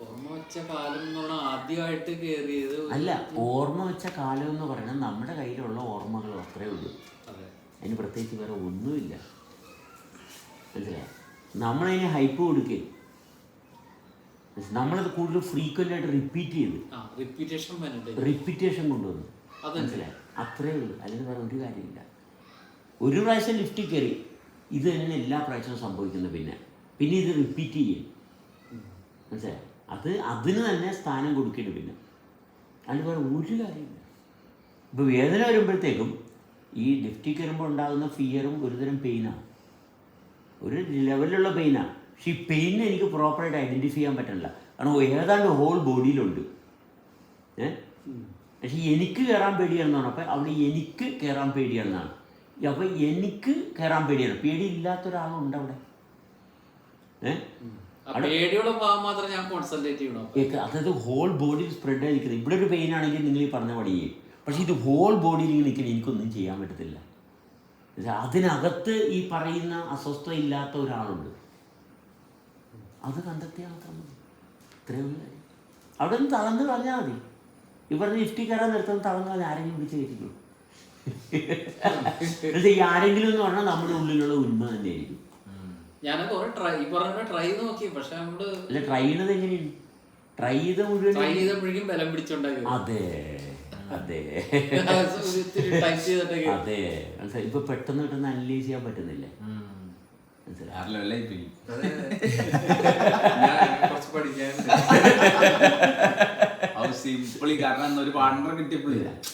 Speaker 3: ഓർമ്മ വെച്ച കാലം എന്ന് പറഞ്ഞാൽ ആദ്യമായിട്ട് കയറിയത്
Speaker 1: അല്ല ഓർമ്മ വെച്ച കാലം എന്ന് പറയുന്നത് നമ്മുടെ കയ്യിലുള്ള ഓർമ്മകൾ അത്രേ ഉള്ളൂ.
Speaker 3: അതെ.
Speaker 1: അതിന് പ്രത്യേകിച്ച് വേറെ ഒന്നുമില്ല. മനസ്സിലായോ? നമ്മളതിന് ഹൈപ്പ് കൊടുക്കുക നമ്മളത് കൂടുതൽ ഫ്രീക്വന്റ് ആയിട്ട് റിപ്പീറ്റ് ചെയ്ത്
Speaker 3: റിപ്പീറ്റേഷൻ
Speaker 1: കൊണ്ടുവന്നു. മനസ്സിലായി? അത്രേ ഉള്ളൂ. അല്ലെങ്കിൽ വേറെ ഒരു കാര്യമില്ല. ഒരു പ്രാവശ്യം ലിഫ്റ്റിൽ കയറി ഇത് തന്നെ എല്ലാ പ്രാവശ്യവും സംഭവിക്കുന്നത് പിന്നെ. പിന്നെ ഇത് റിപ്പീറ്റ് ചെയ്യും. മനസ്സിലായി? അത് അതിന് തന്നെ സ്ഥാനം കൊടുക്കണം പിന്നെ അതിന് വേറെ ഒരു കാര്യമില്ല. ഇപ്പോൾ വേദന വരുമ്പോഴത്തേക്കും ഈ ലിഫ്റ്റിൽ കയറുമ്പോൾ ഉണ്ടാകുന്ന ഫിയറും ഒരുതരം പെയിനാണ് ഒരു ലെവലിലുള്ള പെയിനാണ് പക്ഷെ ഈ പെയിനെ എനിക്ക് പ്രോപ്പറായിട്ട് ഐഡന്റിഫൈ ചെയ്യാൻ പറ്റണില്ല. കാരണം ഏതാണ്ട് ഹോൾ ബോഡിയിലുണ്ട് ഏ? പക്ഷേ എനിക്ക് കയറാൻ പേടിയാണെന്നാണ് അപ്പം അവിടെ എനിക്ക് കയറാൻ പേടിയാണെന്നാണ്. അപ്പം എനിക്ക് കയറാൻ പേടിയാണ്. പേടി ഇല്ലാത്തൊരാളുണ്ട് അവിടെ. ഏഹ് അതായത് ഹോൾ ബോഡിയിൽ സ്പ്രെഡ് ആയി നിൽക്കുന്നത് ഇവിടെ ഒരു പെയിൻ ആണെങ്കിൽ നിങ്ങൾ ഈ പറഞ്ഞ പണിയേ ചെയ്യും പക്ഷെ ഇത് ഹോൾ ബോഡിയിൽ ഇങ്ങനെ നിൽക്കുന്ന എനിക്കൊന്നും ചെയ്യാൻ പറ്റത്തില്ല. അതിനകത്ത് ഈ പറയുന്ന അസ്വസ്ഥ ഇല്ലാത്ത ഒരാളുണ്ട്. കണ്ടെത്തിയാൽ മാത്രം മതി. ഇത്രയേ ഉള്ളൂ. കാര്യം. അവിടെ നിന്ന് തളർന്ന് കളഞ്ഞാൽ മതി. ഇവരുടെ ലിഫ്റ്റിൽ കയറാൻ നിർത്തുന്ന തളർന്ന് കളഞ്ഞാൽ ആരെങ്കിലും പിടിച്ച് കയറ്റിക്കും? എന്നിട്ട് ഈ ആരെങ്കിലും എന്ന് പറഞ്ഞാൽ നമ്മുടെ ഉള്ളിലുള്ള ഉന്മ തന്നെയായിരിക്കും.
Speaker 3: ഞാൻ കുറെ ട്രൈ പറഞ്ഞ ട്രൈ നോക്കി പക്ഷെ നമ്മൾ
Speaker 1: അല്ല ട്രൈ ചെയ്യണത് എങ്ങനെയാണ്? ട്രൈ ചെയ്ത മുഴുവൻ
Speaker 3: ട്രൈ ചെയ്തപ്പോഴേക്കും ബലം പിടിച്ചുണ്ടാക്കി.
Speaker 1: അതെ അതെ. അതെ മനസ്സിലായി? ഇപ്പൊ പെട്ടെന്ന് പെട്ടെന്ന് അനലൈസ് ചെയ്യാൻ പറ്റുന്നില്ല?
Speaker 2: ലെവലായി പോയി <laughs>
Speaker 5: കുറച്ച്
Speaker 2: സിമ്പിളി <laughs> കാരണം ഒരു പാർട്ണർ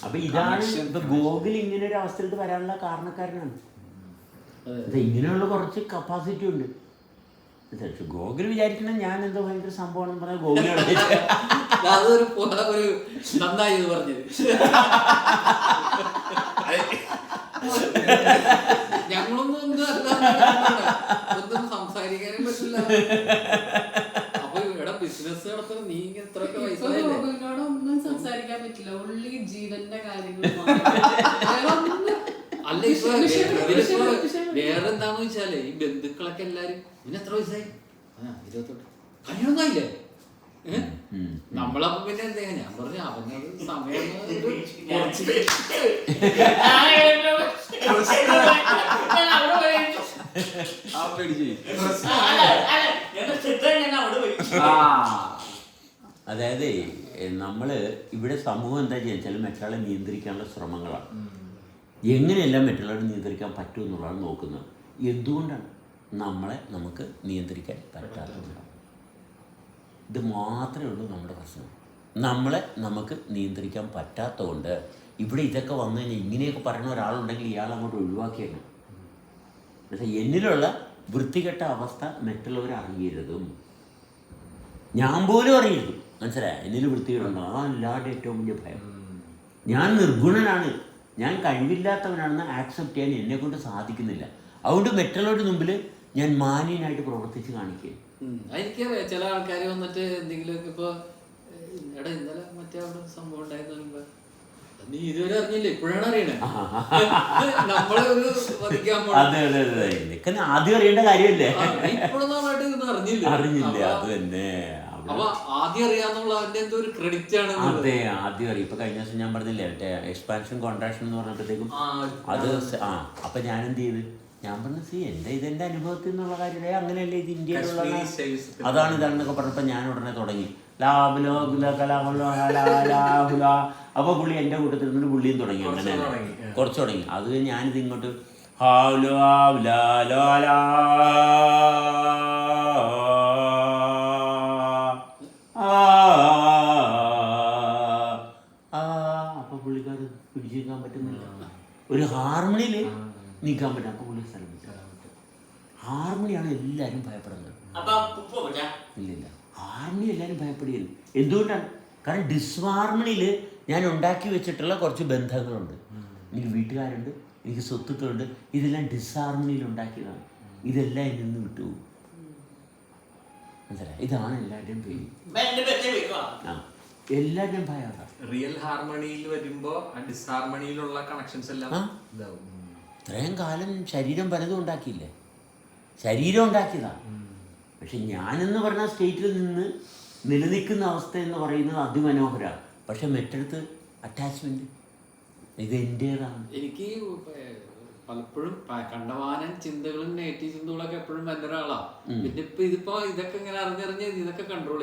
Speaker 1: അപ്പൊ ഇതാണ് ഇപ്പൊ ഗോകുൽ ഇങ്ങനെ ഒരു അവസ്ഥയിലേക്ക് വരാനുള്ള കാരണക്കാരനാണ്. ഇങ്ങനെയുള്ള കുറച്ച് കപ്പാസിറ്റി ഉണ്ട്. പക്ഷെ ഗോകുൽ വിചാരിക്കണം ഞാൻ എന്തോ ഭയങ്കര സംഭവമാണെന്ന് പറഞ്ഞാൽ ഗോകുലാണ് <laughs>
Speaker 3: അതൊരു നന്നായി പറഞ്ഞത്. ഞങ്ങളൊന്നും ഒന്നും അല്ല ഒന്നും സംസാരിക്കാനും പറ്റില്ല. അപ്പൊ ഇവിടെ ബിസിനസ് നടത്തുന്ന നീ ഇങ്ങനെ ഇത്രയൊക്കെ
Speaker 4: പൈസ ഒന്നും സംസാരിക്കാൻ പറ്റില്ല. ഉള്ളി ജീവന്റെ കാര്യങ്ങൾ
Speaker 3: അല്ല ഇപ്പൊ വേറെ എന്താന്ന് വെച്ചാൽ ഈ ബന്ധുക്കളൊക്കെ എല്ലാരും ഇവന് എത്ര വയസ്സായി? ആ ഇരുപത്തെട്ട്? നമ്മളപ്പോ പിന്നെ എന്താ ഞാൻ പറഞ്ഞു അവനത് സമയം
Speaker 1: അതായത് നമ്മൾ ഇവിടെ സമൂഹം എന്താ ചെയ്യുക മറ്റാളെ നിയന്ത്രിക്കാനുള്ള ശ്രമങ്ങളാണ്. എങ്ങനെയെല്ലാം മറ്റുള്ളവരെ നിയന്ത്രിക്കാൻ പറ്റുമെന്നുള്ളതാണ് നോക്കുന്നത്. എന്തുകൊണ്ടാണ് നമ്മളെ നമുക്ക് നിയന്ത്രിക്കാൻ പറ്റാത്തതുകൊണ്ടാണ് ഇത് മാത്രമേ ഉള്ളൂ നമ്മുടെ പ്രശ്നം. നമ്മളെ നമുക്ക് നിയന്ത്രിക്കാൻ പറ്റാത്തതുകൊണ്ട് ഇവിടെ ഇതൊക്കെ വന്നു കഴിഞ്ഞാൽ ഇങ്ങനെയൊക്കെ പറയുന്ന ഒരാളുണ്ടെങ്കിൽ ഇയാൾ അങ്ങോട്ട് ഒഴിവാക്കിയാണ് പക്ഷേ എന്നിലുള്ള വൃത്തികെട്ട അവസ്ഥ മറ്റുള്ളവർ അറിയരുതും ഞാൻ പോലും അറിയരുത്. മനസ്സിലായ? എന്നിൽ വൃത്തികേടുണ്ടോ ആ ഏറ്റവും വലിയ ഭയം. ഞാൻ നിർഗുണനാണ്. ഞാൻ കഴിവില്ലാത്തവനാണെന്ന് ആക്സെപ്റ്റ് ചെയ്യാൻ എന്നെ കൊണ്ട് സാധിക്കുന്നില്ല. അതുകൊണ്ട് മറ്റുള്ളവരുടെ മുമ്പിൽ ഞാൻ മാന്യനായിട്ട് പ്രവർത്തിച്ച് കാണിക്കുക
Speaker 3: ഉം. എനിക്കറിയാം ചില ആൾക്കാർ വന്നിട്ട് എന്തെങ്കിലും ഇപ്പൊ ഏഹ്, എടാ ഇന്നലെ മറ്റേ അവിടെ സംഭവം ഉണ്ടായിരുന്നു പറയുമ്പോ, നീ ഇതുവരെ അറിഞ്ഞില്ലേ? ഇപ്പോഴാണ് അറിയണേ. നമ്മളെ ഒരു വധിക്കാൻ
Speaker 1: ആദ്യം അറിയേണ്ട കാര്യമല്ലേ?
Speaker 3: ഇപ്പോഴൊന്നും പറഞ്ഞിട്ട് അറിഞ്ഞില്ല?
Speaker 1: അറിഞ്ഞില്ല അത് തന്നെ.
Speaker 3: അപ്പൊ ആദ്യം അറിയാന്നുള്ള എന്തോ ഒരു ക്രെഡിറ്റ് ആണ്.
Speaker 1: അതെ ആദ്യം അറിയാം. ഇപ്പൊ കഴിഞ്ഞ ദിവസം ഞാൻ പറഞ്ഞില്ലേ എക്സ്പാൻഷൻ കോൺട്രാക്ഷൻ എന്ന് പറഞ്ഞപ്പോഴത്തേക്കും അത് ആ അപ്പൊ ഞാൻ എന്ത് ചെയ്ത്? ഞാൻ പറഞ്ഞു സി എന്റെ ഇതെന്റെ അനുഭവത്തിൽ നിന്നുള്ള കാര്യം ഏ, അങ്ങനെയല്ലേ ഇത് ഇന്ത്യയിലുള്ള അതാണ് ഇതാണെന്നൊക്കെ പറഞ്ഞപ്പോൾ ഞാൻ ഉടനെ തുടങ്ങി. ലാബുലോ ഗുലകലാഹുലോ ഹലാലാഹുല അപ്പൊ പുള്ളി എന്റെ കൂട്ടത്തിൽ നിന്ന് പുള്ളിയും തുടങ്ങി
Speaker 5: കുറച്ച്
Speaker 1: അങ്ങനെ. കുറച്ച് തുടങ്ങി. അത് ഞാനിത് ഇങ്ങോട്ട് പുള്ളിക്കാർ പിടിച്ചു നിൽക്കാൻ പറ്റുന്നില്ല. ഒരു ഹാർമണിയിൽ നിൽക്കാൻ പറ്റും അപ്പൊ പുള്ളി സ്ഥലം വിട്ടു. ഹാർമണിയാണ് എല്ലാവരും ഭയപ്പെടുന്നത്. ഇല്ലില്ല. ഹാർമണി എല്ലാവരും ഭയപ്പെടുകയില്ല എന്തുകൊണ്ടാണ്? കാരണം ഡിസ്ഹാർമണിയിൽ ഞാൻ ഉണ്ടാക്കി വെച്ചിട്ടുള്ള കുറച്ച് ബന്ധങ്ങളുണ്ട്. എനിക്ക് വീട്ടുകാരുണ്ട് എനിക്ക് സ്വത്തുക്കളുണ്ട്. ഇതെല്ലാം ഡിസ്ഹാർമണിയിൽ ഉണ്ടാക്കിയതാണ്. ഇതെല്ലാം ഇതിൽ നിന്ന് വിട്ടുപോകും മനസ്സിലായി? ഇതാണ് എല്ലാവരുടെയും പേര് ആ. എല്ലാവരുടെയും ഭയം അതാണ്
Speaker 5: റിയൽ ഹാർമണിയിൽ വരുമ്പോ ആ ഡിസ്ഹാർമണിയിലുള്ള കണക്ഷൻസ് എല്ലാം ഇതാവും.
Speaker 1: ഇത്രയും കാലം ശരീരം പലതും ഉണ്ടാക്കിയില്ലേ? ശരീരം ഉണ്ടാക്കിയതാണ്. പക്ഷെ ഞാനെന്ന് പറഞ്ഞ സ്റ്റേറ്റിൽ നിന്ന് നിലനിൽക്കുന്ന അവസ്ഥ എന്ന് പറയുന്നത് അതിമനോഹരമാണ് പക്ഷെ മറ്റടുത്ത് അറ്റാച്ച്മെന്റ് ഇത് എന്റേതാണ്
Speaker 3: എനിക്ക് പലപ്പോഴും കണ്ടമാനം ചിന്തകളും നെഗറ്റീവ് ചിന്തകളൊക്കെ എപ്പോഴും എന്റെ ഒരാളാണ് പിന്നെ ഇപ്പൊ ഇതിപ്പോ ഇതൊക്കെ ഇങ്ങനെ അറിഞ്ഞറിഞ്ഞ് ഇതൊക്കെ കൺട്രോൾ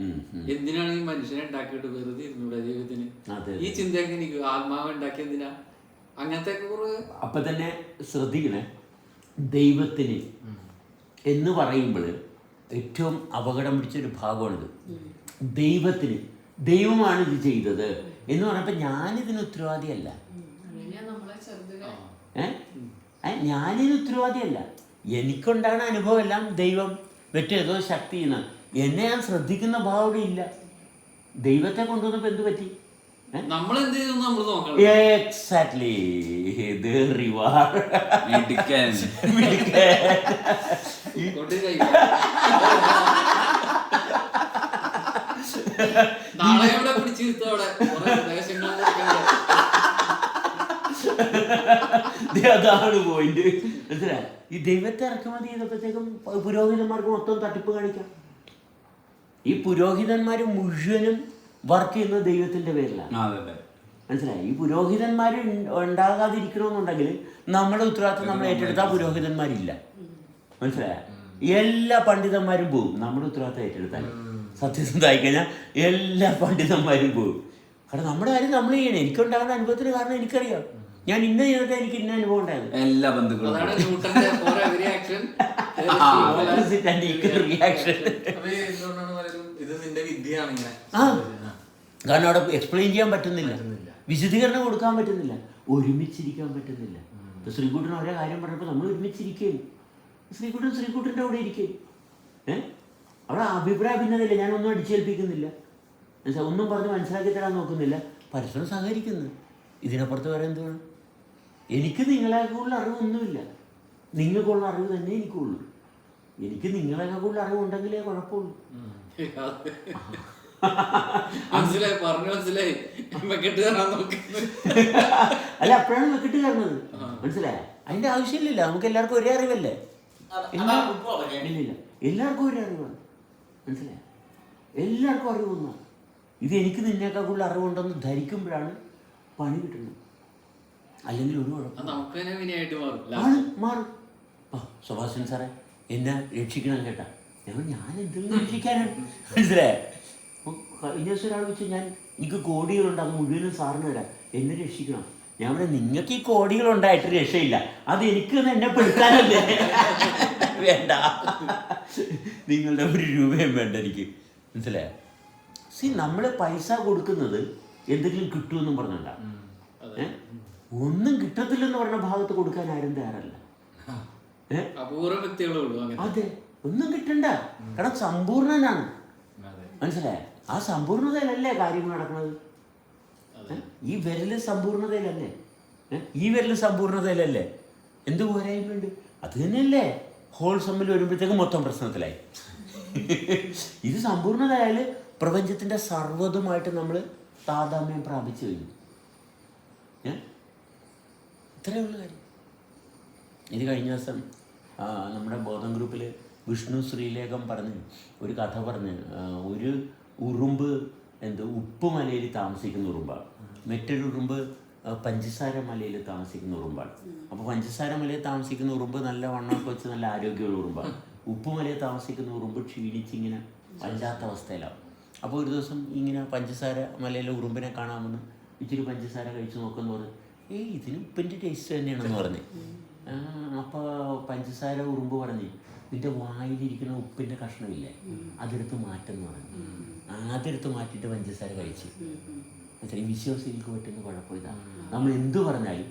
Speaker 1: ഉം.
Speaker 3: എന്തിനാണ് ഈ മനുഷ്യനെ ഉണ്ടാക്കിയിട്ട് വെറുതെ ഇരുന്നൂടെ ജീവിതത്തിന്? ഈ ചിന്തയൊക്കെ എനിക്ക് ആത്മാവ് ഉണ്ടാക്കിയ എന്തിനാ? അങ്ങനത്തെ
Speaker 1: അപ്പൊ തന്നെ ശ്രദ്ധിക്കണേ. ദൈവത്തിന് എന്ന് പറയുമ്പോൾ ഏറ്റവും അപകടം പിടിച്ചൊരു ഭാഗമാണിത്. ദൈവത്തിന് ദൈവമാണ് ഇത് ചെയ്തത് എന്ന് പറഞ്ഞപ്പോൾ ഞാനിതിന് ഉത്തരവാദിയല്ല. ഏ? ഏ, ഞാനിത് ഉത്തരവാദിയല്ല. എനിക്കുണ്ടാകുന്ന അനുഭവം എല്ലാം ദൈവം മറ്റേതോ ശക്തി എന്ന് എന്നെ ഞാൻ ശ്രദ്ധിക്കുന്ന ഭാവം ഇല്ല. ദൈവത്തെ കൊണ്ടുവന്നപ്പോൾ എന്ത് പറ്റി?
Speaker 3: നമ്മൾ എന്ത് ചെയ്തു നമ്മൾ നോക്കണം.
Speaker 1: എക്സാക്ട്ലി ഇത് റിവാർഡ്
Speaker 2: ഇടുക്കൻ
Speaker 3: കൊണ്ട് കഴിക്കാം. നാളെ ഇവിടെ പിടിച്ചിരുത്ത അവിടെ?
Speaker 1: അതാണ് പോയിന്റ് മനസ്സിലായി? ഈ ദൈവത്തെ ഇറക്കുമതി ചെയ്തപ്പോഴത്തേക്കും പുരോഹിതന്മാർക്ക് മൊത്തം തട്ടിപ്പ് കാണിക്കാം. ഈ പുരോഹിതന്മാർ മുഴുവനും വർക്ക് ചെയ്യുന്നത് ദൈവത്തിന്റെ പേരിലാണ്.
Speaker 2: അതെ അതെ.
Speaker 1: മനസ്സിലായി? ഈ പുരോഹിതന്മാർ ഉണ്ടാകാതിരിക്കണമെന്നുണ്ടെങ്കിൽ നമ്മുടെ ഉത്തരവാദിത്വം നമ്മൾ ഏറ്റെടുത്താൽ പുരോഹിതന്മാരില്ല. മനസ്സിലായ? എല്ലാ പണ്ഡിതന്മാരും പോകും നമ്മുടെ ഉത്തരവാദിത്വം ഏറ്റെടുത്താൽ. സത്യസന്ധമായി കഴിഞ്ഞാൽ എല്ലാ പണ്ഡിതന്മാരും പോകും കാരണം നമ്മുടെ കാര്യം നമ്മൾ ചെയ്യണം. എനിക്കുണ്ടാകുന്ന അനുഭവത്തിന് കാരണം എനിക്കറിയാം. ഞാൻ ഇന്ന ചെയ്തിട്ട് എനിക്ക് ഇന്ന അനുഭവം ഉണ്ടായത്
Speaker 2: എല്ലാ ബന്ധുക്കളും <laughs>
Speaker 5: എന്തുകൊണ്ടാണ് ഇത് നിന്റെ വിദ്യയാണ് ഇങ്ങനെ.
Speaker 1: ആ. കാരണം അവിടെ എക്സ്പ്ലെയിൻ ചെയ്യാൻ പറ്റുന്നില്ല. വിശദീകരണം കൊടുക്കാൻ പറ്റുന്നില്ല. ഒരുമിച്ചിരിക്കാൻ പറ്റുന്നില്ല. ഇപ്പൊ ശ്രീകുട്ടൻ ഓരോ കാര്യം പറഞ്ഞപ്പോൾ നമ്മൾ ഒരുമിച്ചിരിക്കുകയും. ശ്രീകുട്ടൻ ശ്രീകുട്ടന്റെ അവിടെ ഇരിക്കുകയും. ഏഹ് അവിടെ അഭിപ്രായ ഭിന്നതയില്ല. ഞാനൊന്നും അടിച്ചേൽപ്പിക്കുന്നില്ല. ഒന്നും പറഞ്ഞ് മനസ്സിലാക്കി തരാൻ നോക്കുന്നില്ല. പരസ്പരം സഹകരിക്കുന്നു. ഇതിനപ്പുറത്ത് വേറെ എന്ത് വേണം എനിക്ക് നിങ്ങളെക്കുള്ള അറിവൊന്നുമില്ല. നിങ്ങൾക്കുള്ള അറിവ് തന്നെ എനിക്കുള്ളൂ. എനിക്ക് നിങ്ങളെക്കാളുള്ള അറിവുണ്ടെങ്കിലേ കുഴപ്പമുള്ളൂ.
Speaker 3: മനസ്സിലായി പറഞ്ഞു മനസ്സിലായി. നോക്കുന്നത്
Speaker 1: അല്ല അപ്പോഴാണ് വെക്കിട്ട് കയറുന്നത് മനസ്സിലായ? അതിന്റെ ആവശ്യമില്ലല്ലോ. നമുക്ക് എല്ലാവർക്കും ഒരേ അറിവല്ലേ? എല്ലാവർക്കും ഒരേ അറിവാണ്. മനസ്സിലായ? എല്ലാവർക്കും അറിവൊന്നാണ് ഇത് എനിക്ക് നിന്നേക്കാൾ കൂടുതൽ അറിവുണ്ടെന്ന് ധരിക്കുമ്പോഴാണ് പണി കിട്ടുന്നത്. അല്ലെങ്കിൽ ഒരു കുഴപ്പം.
Speaker 3: മാറും.
Speaker 1: മാറും ആ സുഭാഷൻ സാറേ എന്നെ രക്ഷിക്കണം കേട്ടാ. ഞാൻ ഞാൻ എന്തെങ്കിലും രക്ഷിക്കാനാണ് മനസ്സിലായേ? കഴിഞ്ഞ ദിവസം ഒരാൾ വെച്ച് ഞാൻ എനിക്ക് കോടികളുണ്ട് അത് മുഴുവനും സാറിന് തരാം. എന്നെ രക്ഷിക്കണം. ഞാൻ പറയാം നിങ്ങൾക്ക് ഈ കോടികളുണ്ടായിട്ട് രക്ഷയില്ല. അത് എനിക്ക് എന്നെ പെടുത്താനല്ലേ? വേണ്ട. നിങ്ങളുടെ ഒരു രൂപയും വേണ്ട എനിക്ക്. മനസ്സിലായോ? സി നമ്മൾ പൈസ കൊടുക്കുന്നത് എന്തെങ്കിലും കിട്ടുമെന്നും പറഞ്ഞല്ല? ഒന്നും കിട്ടത്തില്ലെന്ന് പറഞ്ഞ ഭാഗത്ത് കൊടുക്കാൻ ആരും തയ്യാറല്ല.
Speaker 3: അപൂർവ വ്യക്തികളേ ഉള്ളൂ
Speaker 1: അതെ ഒന്നും കിട്ടണ്ട. കാരണം സമ്പൂർണനാണ്
Speaker 5: അതെ.
Speaker 1: മനസ്സിലായ? ആ സമ്പൂർണതയിലല്ലേ കാര്യങ്ങൾ നടക്കുന്നത്? ഈ വിരൽ സമ്പൂർണതയിലല്ലേ? ഈ വിരൽ സമ്പൂർണതയിലല്ലേ? എന്ത് പോരായ്മയുണ്ട്? അത് തന്നെയല്ലേ. ഹോൾ സമ്മിൽ വരുമ്പോഴത്തേക്ക് മൊത്തം പ്രശ്നത്തിലായി. ഇത് സമ്പൂർണതയാൽ പ്രപഞ്ചത്തിന്റെ സർവതുമായിട്ട് നമ്മൾ താതാമ്യം പ്രാപിച്ചു കഴിഞ്ഞു? ഇത്രയേ ഉള്ളൂ കാര്യം. ഇത് കഴിഞ്ഞ ദിവസം നമ്മുടെ ബോധം ഗ്രൂപ്പിൽ വിഷ്ണു ശ്രീലേഖം പറഞ്ഞ് ഒരു കഥ പറഞ്ഞ് ഒരു ഉറുമ്പ് എന്ത് ഉപ്പ് മലയിൽ താമസിക്കുന്ന ഉറുമ്പാണ്. മറ്റൊരു ഉറുമ്പ് പഞ്ചസാര മലയിൽ താമസിക്കുന്ന ഉറുമ്പാണ്. അപ്പോൾ പഞ്ചസാര മലയിൽ താമസിക്കുന്ന ഉറുമ്പ് നല്ല വണ്ണമൊക്കെ വെച്ച് നല്ല ആരോഗ്യമുള്ള ഉറുമ്പാണ്. ഉപ്പ് മലയിൽ താമസിക്കുന്ന ഉറുമ്പ് ക്ഷീണിച്ചിങ്ങനെ വല്ലാത്ത അവസ്ഥയിലാവും. അപ്പോൾ ഒരു ദിവസം ഇങ്ങനെ പഞ്ചസാര മലയിലെ ഉറുമ്പിനെ കാണാമെന്ന് ഇച്ചിരി പഞ്ചസാര കഴിച്ചു നോക്കുന്നു പറഞ്ഞു ഏയ് ഇതിന് ഉപ്പിന്റെ ടേസ്റ്റ് തന്നെയാണെന്ന് പറഞ്ഞ്. അപ്പോൾ പഞ്ചസാര ഉറുമ്പ് പറഞ്ഞു നിന്റെ വായിലിരിക്കുന്ന ഉപ്പിന്റെ കഷ്ണമില്ലേ? അതെടുത്ത് മാറ്റെന്ന് പറഞ്ഞു. അതെടുത്ത് മാറ്റിയിട്ട് പഞ്ചസാര കഴിച്ചു. വിശ്വാസം വിശ്വാസികൾക്ക് പറ്റുന്ന കുഴപ്പമില്ല നമ്മൾ എന്ത് പറഞ്ഞാലും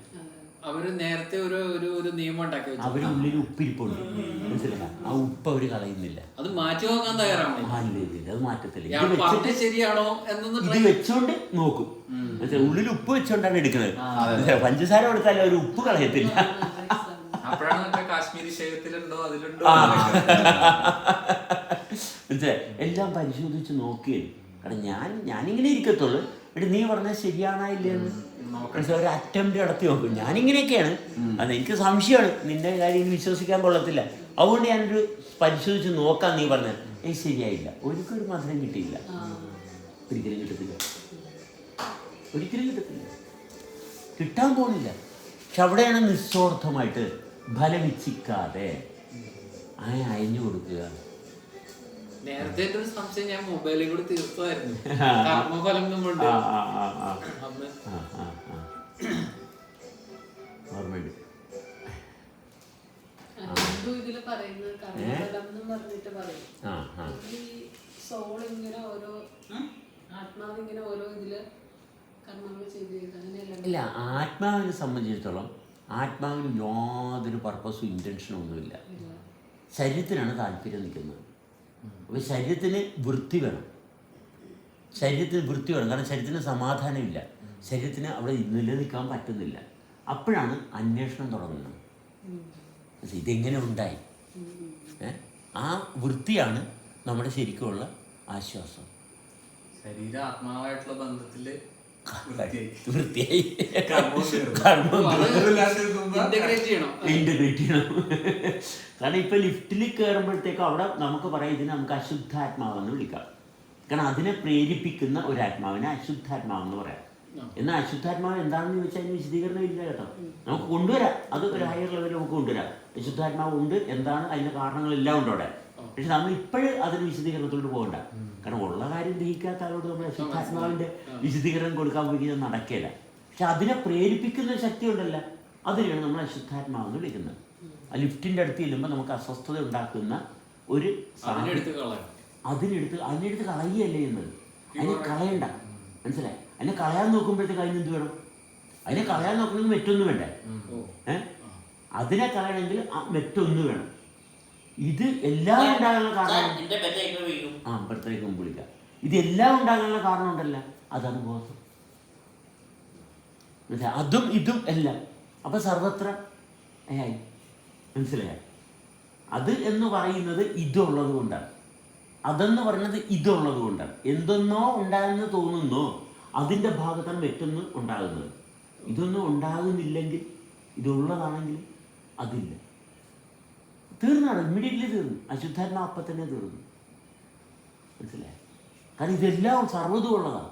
Speaker 3: അവർ നേരത്തെ ഒരു ഒരു ഒരു നിയമം ഉണ്ടാക്കി വെച്ചു.
Speaker 1: ഉള്ളിൽ ഉപ്പിരിപ്പുണ്ട്. മനസ്സിലായ? ആ ഉപ്പ് അവർ കളയുന്നില്ല.
Speaker 3: അത് മാറ്റി നോക്കാൻ തയ്യാറാണ്
Speaker 1: ആ, ഇല്ല, ഇല്ല, ഇല്ല, അത് മാറ്റത്തില്ല ഇത്
Speaker 3: ഇയാൾ ശരിയാണോ എന്നൊന്ന്
Speaker 1: ഇത്
Speaker 3: try-
Speaker 1: വെച്ചോണ്ട് നോക്കും. മനസ്സിലായോ? ഉള്ളിൽ ഉപ്പ് വെച്ചോണ്ടാണ് എടുക്കുന്നത് മനസ്സിലായോ? പഞ്ചസാര കൊടുത്താലും അവർ ഉപ്പ് കളയത്തില്ല.
Speaker 5: അപ്പോഴാണ് മറ്റേ കാശ്മീരി ശൈലത്തിലുണ്ടോ അതിലുണ്ടോ?
Speaker 1: ആ.
Speaker 5: എന്നൊക്കെ.
Speaker 1: മനസ്സിലായോ? എല്ലാം പരിശോധിച്ച് നോക്കിയേ. കാരണം ഞാൻ ഞാനിങ്ങനെ ഇരിക്കത്തുള്ളൂ. എടി നീ പറഞ്ഞാൽ ശരിയാണോ? ഒരു അറ്റംപ്റ്റ് നടത്തി നോക്കും. ഞാനിങ്ങനെയൊക്കെയാണ്. അത് എനിക്ക് സംശയമാണ്. നിന്റെ കാര്യം ഇനി വിശ്വസിക്കാൻ കൊള്ളത്തില്ല. അതുകൊണ്ട് ഞാനൊരു പരിശോധിച്ച് നോക്കാം നീ പറഞ്ഞത്. ഏയ് ശരിയായില്ല. ഒരിക്കലും ഒരു മധുരം കിട്ടിയില്ല. ഒരിക്കലും കിട്ടത്തില്ല. ഒരിക്കലും കിട്ടത്തില്ല. കിട്ടാൻ പോകുന്നില്ല പക്ഷെ അവിടെയാണ് നിസ്വാർത്ഥമായിട്ട് ഫലമിച്ചിക്കാതെ ആ അയഞ്ഞു കൊടുക്കുക.
Speaker 3: നേരത്തെ സംശയം ഞാൻ മൊബൈലിൽ കൂടി തീർത്തതായിരുന്നു കർമ്മഫലം നമ്മളുണ്ട്
Speaker 4: പറയുന്നത് പറഞ്ഞിട്ട് പറയും സോൾ ആത്മാവ് ഇതിൽ
Speaker 1: ഇല്ല ആത്മാവിനെ സംബന്ധിച്ചിടത്തോളം ആത്മാവിന് യാതൊരു പർപ്പസും ഇന്റൻഷനും ഒന്നുമില്ല ശരീരത്തിനാണ് താല്പര്യം നിൽക്കുന്നത് അപ്പോൾ ശരീരത്തിന് വൃത്തി വേണം. ശരീരത്തിന് വൃത്തി വേണം. കാരണം ശരീരത്തിന് സമാധാനമില്ല. ശരീരത്തിന് അവിടെ നിലനിൽക്കാൻ പറ്റുന്നില്ല. അപ്പോഴാണ് അന്വേഷണം തുടങ്ങുന്നത്. ഇതെങ്ങനെ ഉണ്ടായി? ആ വൃത്തിയാണ് നമ്മുടെ ശരിക്കുമുള്ള ആശ്വാസം.
Speaker 5: ശരീര ആത്മാവായിട്ടുള്ള ബന്ധത്തിൽ
Speaker 1: വൃത്തിയായി.
Speaker 5: കർമ്മം
Speaker 3: ചെയ്യണം.
Speaker 1: ഇന്റഗ്രേറ്റ് ചെയ്യണം. കാരണം ഇപ്പൊ ലിഫ്റ്റിൽ കയറുമ്പോഴത്തേക്കും അവിടെ നമുക്ക് പറയാം ഇതിനെ നമുക്ക് അശുദ്ധാത്മാവെന്ന് വിളിക്കാം. കാരണം അതിനെ പ്രേരിപ്പിക്കുന്ന ഒരു ആത്മാവിനെ അശുദ്ധാത്മാവെന്ന് പറയാം. എന്നാൽ അശുദ്ധാത്മാവ് എന്താണെന്ന് ചോദിച്ചാൽ അതിന് വിശദീകരണം ഇല്ല കേട്ടോ. നമുക്ക് കൊണ്ടുവരാം. അത് ഒരു ഹയർ ലെവലിൽ നമുക്ക് കൊണ്ടുവരാം. അശുദ്ധാത്മാവ് ഉണ്ട് എന്താണ് അതിന്റെ കാരണങ്ങളെല്ലാം ഉണ്ട് അവിടെ. പക്ഷെ നമ്മൾ ഇപ്പോഴും അതിന് വിശദീകരണത്തിലോട്ട് പോകണ്ട. കാരണം ഉള്ള കാര്യം ദഹിക്കാത്ത ആളോട് നമ്മൾ അശുദ്ധാത്മാവിന്റെ വിശദീകരണം കൊടുക്കാൻ പോയി നടക്കില്ല പക്ഷെ അതിനെ പ്രേരിപ്പിക്കുന്ന ശക്തി ഉണ്ടല്ലോ. അതിനെയാണ് നമ്മൾ അശുദ്ധാത്മാവെന്ന് വിളിക്കുന്നത്. ആ ലിഫ്റ്റിന്റെ അടുത്ത് ചെല്ലുമ്പോൾ നമുക്ക് അസ്വസ്ഥത ഉണ്ടാക്കുന്ന ഒരു സാധനം.
Speaker 3: അതിനെടുത്ത്
Speaker 1: അതിനെടുത്ത് അതിനെടുത്ത് എന്നത്. അതിനെ കളയണ്ട. മനസ്സിലായി? അതിനെ കളയാൻ നോക്കുമ്പോഴത്തേക്ക് അതിന് എന്ത് വേണം? അതിനെ കളയാൻ നോക്കണമെങ്കിൽ മറ്റൊന്നും വേണ്ടേ? ഏഹ് അതിനെ കളയണമെങ്കിൽ ആ മറ്റൊന്ന് വേണം. ഇത് എല്ലാം ഉണ്ടാകാനുള്ള കാരണം ആ അമ്പലത്തിലേക്ക് മുമ്പ് വിളിക്കാം. എല്ലാം ഉണ്ടാകാനുള്ള കാരണം ഉണ്ടല്ലോ. അതാണ് ബോധം? അതും ഇതും എല്ലാം. അപ്പൊ സർവത്ര ആയി മനസ്സിലായ? അത് എന്ന് പറയുന്നത് ഇതുള്ളത് കൊണ്ടാണ്. അതെന്ന് പറയുന്നത് ഇതുള്ളത് കൊണ്ടാണ്. എന്തെന്നോ ഉണ്ടാകുന്ന തോന്നുന്നോ അതിന്റെ ഭാഗത്താണ് മറ്റൊന്ന് ഉണ്ടാകുന്നത്. ഇതൊന്നും ഉണ്ടാകുന്നില്ലെങ്കിൽ ഇതുള്ളതാണെങ്കിൽ അതില്ല. തീർന്നാണ് ഇമ്മീഡിയറ്റ്ലി തീർന്നു. അശുദ്ധാത്മ അപ്പം തന്നെ തീർന്നു. മനസ്സിലായി? കാരണം ഇതെല്ലാം സർവതും ഉള്ളതാണ്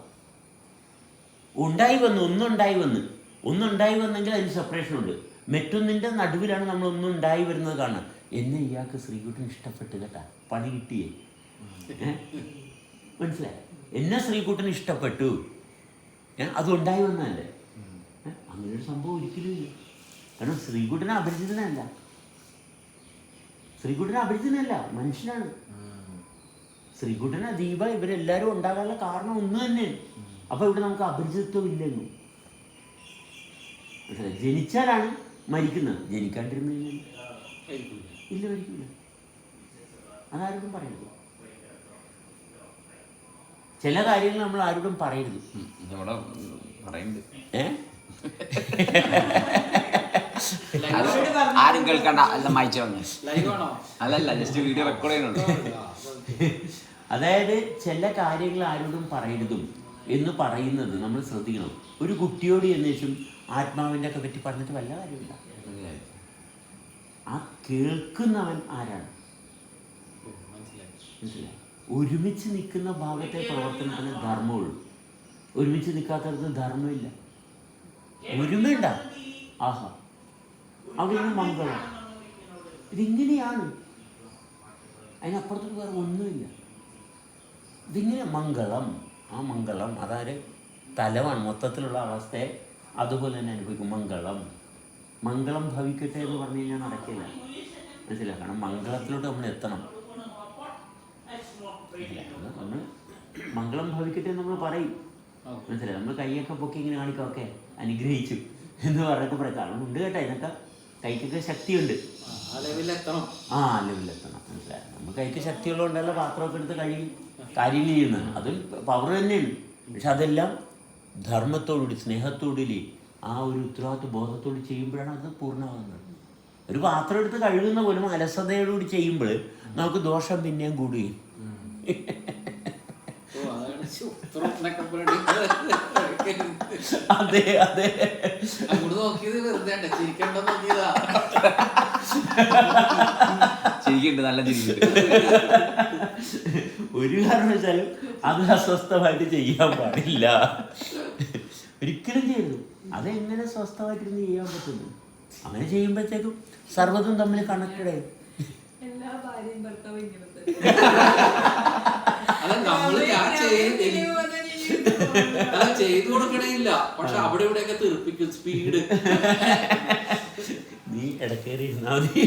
Speaker 1: ഉണ്ടായി വന്നു ഒന്നുണ്ടായി വന്ന്. ഒന്നുണ്ടായി വന്നെങ്കിൽ അതിന് സെപ്പറേഷൻ ഉണ്ട്. മറ്റൊന്നിന്റെ നടുവിലാണ് നമ്മൾ ഒന്നുണ്ടായി വരുന്നത് കാണുക എന്നെ ഇയാൾക്ക് ശ്രീകുട്ടൻ ഇഷ്ടപ്പെട്ട് കേട്ടാ. പണി കിട്ടിയേ? മനസ്സിലായി? എന്നെ ശ്രീകുട്ടൻ ഇഷ്ടപ്പെട്ടു? അത് ഉണ്ടായി വന്നതല്ലേ? ഒരു സംഭവം ഒരിക്കലും ഇല്ല. കാരണം ശ്രീകുട്ടനെ അപരിചിതനല്ല. ശ്രീകുട്ടനെ അപരിചിതനല്ല മനുഷ്യനാണ്. ശ്രീകുട്ടന ദീപ ഇവരെല്ലാവരും ഉണ്ടാകാനുള്ള കാരണം ഒന്ന് തന്നെ അപ്പൊ ഇവിടെ നമുക്ക് അപരിചിതത്വം ഇല്ലെന്നു? ജനിച്ചാലാണ് മരിക്കുന്നത്. ജനിക്കാണ്ടിരുന്നു കഴിഞ്ഞാൽ. ഇല്ല മരിക്കില്ല. അതാരോടും പറയരുത്. ചില കാര്യങ്ങൾ നമ്മൾ ആരോടും പറയരുത്. ഏ? <laughs>
Speaker 2: ആരും കേൾക്കണ്ട. എല്ലാം മായിച്ചു വന്നു. അല്ലല്ല ജസ്റ്റ് വീഡിയോ റെക്കോർഡ് ചെയ്യുന്നുണ്ട്
Speaker 1: അതായത് ചില കാര്യങ്ങൾ ആരോടും പറയരുതും എന്ന് പറയുന്നത് നമ്മൾ ശ്രദ്ധിക്കണം. ഒരു കുട്ടിയോട് എന്നേശം ആത്മാവിന്റെ ഒക്കെ പറ്റി പറഞ്ഞിട്ട് വല്ല കാര്യമില്ല. ആ കേൾക്കുന്നവൻ ആരാണ്? ഒരുമിച്ച് നിൽക്കുന്ന ഭാഗത്തെ പ്രവർത്തനത്തിന് ധർമ്മമുള്ളൂ. ഒരുമിച്ച് നിൽക്കാത്തടത്ത് ധർമ്മമില്ല. ഒരുമയുണ്ട? ആഹാ. അവിടെയാണ് മംഗളം. ഇതിങ്ങനെയാണ്. അതിനപ്പുറത്തോട്ട് വേറെ ഒന്നുമില്ല. ഇതിങ്ങനെ മംഗളം. ആ മംഗളം അതായത് തലമാണ് മൊത്തത്തിലുള്ള അവസ്ഥയെ അതുപോലെ തന്നെ അനുഭവിക്കും. മംഗളം. മംഗളം ഭവിക്കട്ടെ എന്ന് പറഞ്ഞു കഴിഞ്ഞാൽ നടക്കില്ല. മനസ്സിലാക്കണം മംഗളത്തിലോട്ട് നമ്മൾ എത്തണം. നമ്മൾ മംഗളം ഭവിക്കട്ടെ എന്ന് നമ്മൾ പറയും. മനസ്സിലായി? നമ്മൾ കൈയൊക്കെ പൊക്കി ഇങ്ങനെ കാണിക്കാം. ഓക്കെ. അനുഗ്രഹിച്ചു എന്ന് പറഞ്ഞിട്ട് പറയാം. കാരണം ഉണ്ട് കേട്ടോ ഇതിനൊക്കെ കൈക്കൊക്കെ ശക്തിയുണ്ട്.
Speaker 3: ആ ലെവലിലെത്തണം.
Speaker 1: മനസ്സിലായി. നമ്മൾ കൈക്ക് ശക്തിയുള്ളതുകൊണ്ടല്ല പാത്രമൊക്കെ എടുത്ത് കഴുകി കാര്യങ്ങൾ ചെയ്യുന്നത്. അത് പവർ തന്നെയാണ്. പക്ഷെ അതെല്ലാം ധർമ്മത്തോടുകൂടി സ്നേഹത്തോടുകൂടി ആ ഒരു ഉത്തരവാദിത്വ ബോധത്തോട് ചെയ്യുമ്പോഴാണ് അത് പൂർണമാകുന്നത്. ഒരു പാത്രം എടുത്ത് കഴുകുന്ന പോലും അലസതയോടുകൂടി ചെയ്യുമ്പോൾ നമുക്ക് ദോഷം പിന്നെയും കൂടുകയും.
Speaker 3: എന്നൊക്കെ
Speaker 1: അതെ അതെ.
Speaker 3: അങ്ങോട്ട് നോക്കിയത് വെറുതെ ചിരിക്കണ്ടോ നോക്കിയതാ.
Speaker 2: ചിരിക്കുന്നുണ്ട് നല്ല ചിരിക്കുന്നുണ്ട്
Speaker 1: ഒരു കാരണവശാലും അത് അസ്വസ്ഥമായിട്ട് ചെയ്യാൻ പാടില്ല. ഒരിക്കലും ചെയ്യരുത്. അതെങ്ങനെ സ്വസ്ഥമായിട്ടിരുന്ന് ചെയ്യാൻ പറ്റുന്നു? അങ്ങനെ ചെയ്യുമ്പോഴത്തേക്കും സർവതും തമ്മിൽ കണക്റ്റഡ് ആയി.
Speaker 4: എല്ലാ ഭാര്യയും ഭർത്താവും ഇങ്ങനത്തെ
Speaker 3: അത് നമ്മൾ ഞാൻ ചെയ്ത് <laughs> അല്ല ചെയ്തു കൊടുക്കണേയില്ല. പക്ഷെ അവിടെ ഇവിടെയൊക്കെ തെറിപ്പിക്കും സ്പീഡ്.
Speaker 1: നീ ഇടക്കേറി ഇരുന്നാ മതി.